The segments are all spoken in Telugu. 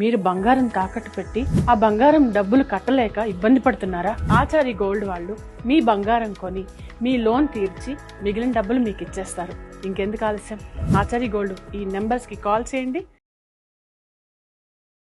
మీరు బంగారం తాకట్టు పెట్టి ఆ బంగారం డబ్బులు కట్టలేక ఇబ్బంది పడుతున్నారా? ఆచారి గోల్డ్ వాళ్ళు మీ బంగారం కొని మీ లోన్ తీర్చి మిగిలిన డబ్బులు మీకు ఇచ్చేస్తారు. ఇంకెందుకు ఆలస్యం? ఆచారి గోల్డ్ ఈ నెంబర్స్కి కాల్ చేయండి.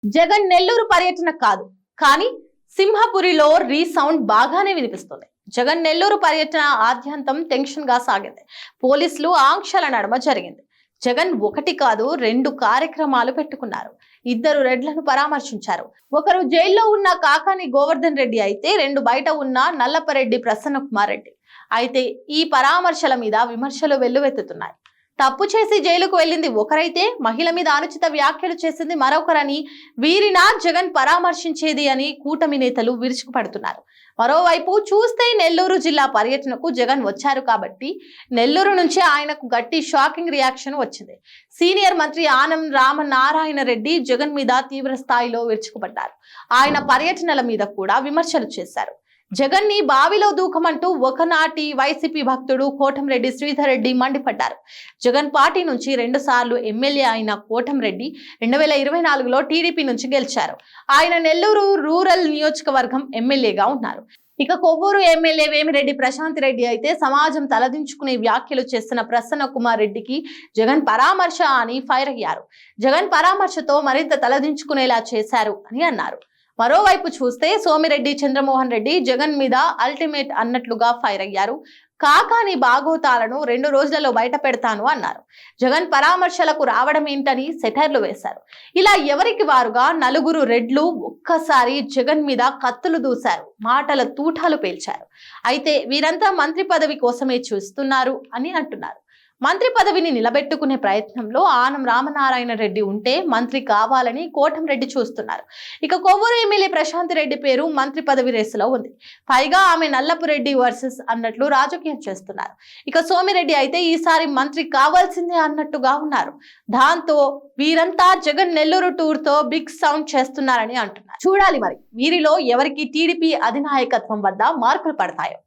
జగన్ నెల్లూరు పర్యటన కాదు కానీ సింహపురిలో రీసౌండ్ బాగానే వినిపిస్తుంది. జగన్ నెల్లూరు పర్యటన ఆద్యంతం టెన్షన్గా సాగింది. పోలీసులు ఆంక్షల నడమ జరిగింది. జగన్ ఒకటి కాదు రెండు కార్యక్రమాలు పెట్టుకున్నారు. ఇద్దరు రెడ్లను పరామర్శించారు. ఒకరు జైల్లో ఉన్న కాకాని గోవర్ధన్ రెడ్డి అయితే రెండు బయట ఉన్న నల్లపరెడ్డి ప్రసన్న కుమార్ రెడ్డి. అయితే ఈ పరామర్శల మీద విమర్శలు వెల్లువెత్తుతున్నాయి. తప్పు చేసి జైలుకు వెళ్ళింది ఒకరైతే మహిళ మీద అనుచిత వ్యాఖ్యలు చేసింది మరొకరని వీరినా జగన్ పరామర్శించేది అని కూటమి నేతలు విరుచుకుపడుతున్నారు. మరోవైపు చూస్తే నెల్లూరు జిల్లా పర్యటనకు జగన్ వచ్చారు కాబట్టి నెల్లూరు నుంచే ఆయనకు గట్టి షాకింగ్ రియాక్షన్ వచ్చింది. సీనియర్ మంత్రి ఆనం రామనారాయణ రెడ్డి జగన్ మీద తీవ్ర స్థాయిలో విరుచుకుపడ్డారు. ఆయన పర్యటనల మీద కూడా విమర్శలు చేశారు. జగన్ని బావిలో దూకమంటూ ఒకనాటి వైసీపీ భక్తుడు కోటంరెడ్డి శ్రీధర్ రెడ్డి మండిపడ్డారు. జగన్ పార్టీ నుంచి రెండు సార్లు ఎమ్మెల్యే అయిన కోటంరెడ్డి రెండు వేల ఇరవై నాలుగులో టీడీపీ నుంచి గెలిచారు. ఆయన నెల్లూరు రూరల్ నియోజకవర్గం ఎమ్మెల్యేగా ఉన్నారు. ఇక కొవ్వూరు ఎమ్మెల్యే వేమిరెడ్డి ప్రశాంత్ రెడ్డి అయితే సమాజం తలదించుకునే వ్యాఖ్యలు చేస్తున్న ప్రసన్న కుమార్ రెడ్డికి జగన్ పరామర్శ అని ఫైర్ అయ్యారు. జగన్ పరామర్శతో మరింత తలదించుకునేలా చేశారు అని అన్నారు. మరోవైపు చూస్తే సోమిరెడ్డి చంద్రమోహన్ రెడ్డి జగన్ మీద అల్టిమేట్ అన్నట్లుగా ఫైర్ అయ్యారు. కాకాని బాగోతాలను రెండు రోజులలో బయట పెడతాను అన్నారు. జగన్ పరామర్శలకు రావడం ఏంటని సెటర్లు వేశారు. ఇలా ఎవరికి వారుగా నలుగురు రెడ్లు ఒక్కసారి జగన్ మీద కత్తులు దూశారు. మాటల తూటాలు పేల్చారు. అయితే వీరంతా మంత్రి పదవి కోసమే చూస్తున్నారు అని అంటున్నారు. మంత్రి పదవిని నిలబెట్టుకునే ప్రయత్నంలో ఆనం రామనారాయణ రెడ్డి ఉంటే మంత్రి కావాలని కోటంరెడ్డి చూస్తున్నారు. ఇక కొవ్వూరు ఎమ్మెల్యే ప్రశాంత్ రెడ్డి పేరు మంత్రి పదవి రేసులో ఉంది. పైగా ఆమె నల్లపురెడ్డి వర్సెస్ అన్నట్లు రాజకీయం చేస్తున్నారు. ఇక సోమిరెడ్డి అయితే ఈసారి మంత్రి కావాల్సిందే అన్నట్టుగా ఉన్నారు. దాంతో వీరంతా జగన్ నెల్లూరు టూర్తో బిగ్ సౌండ్ చేస్తున్నారని అంటున్నారు. చూడాలి మరి వీరిలో ఎవరికి టీడీపీ అధినాయకత్వం వద్ద మార్పులు పడతాయో.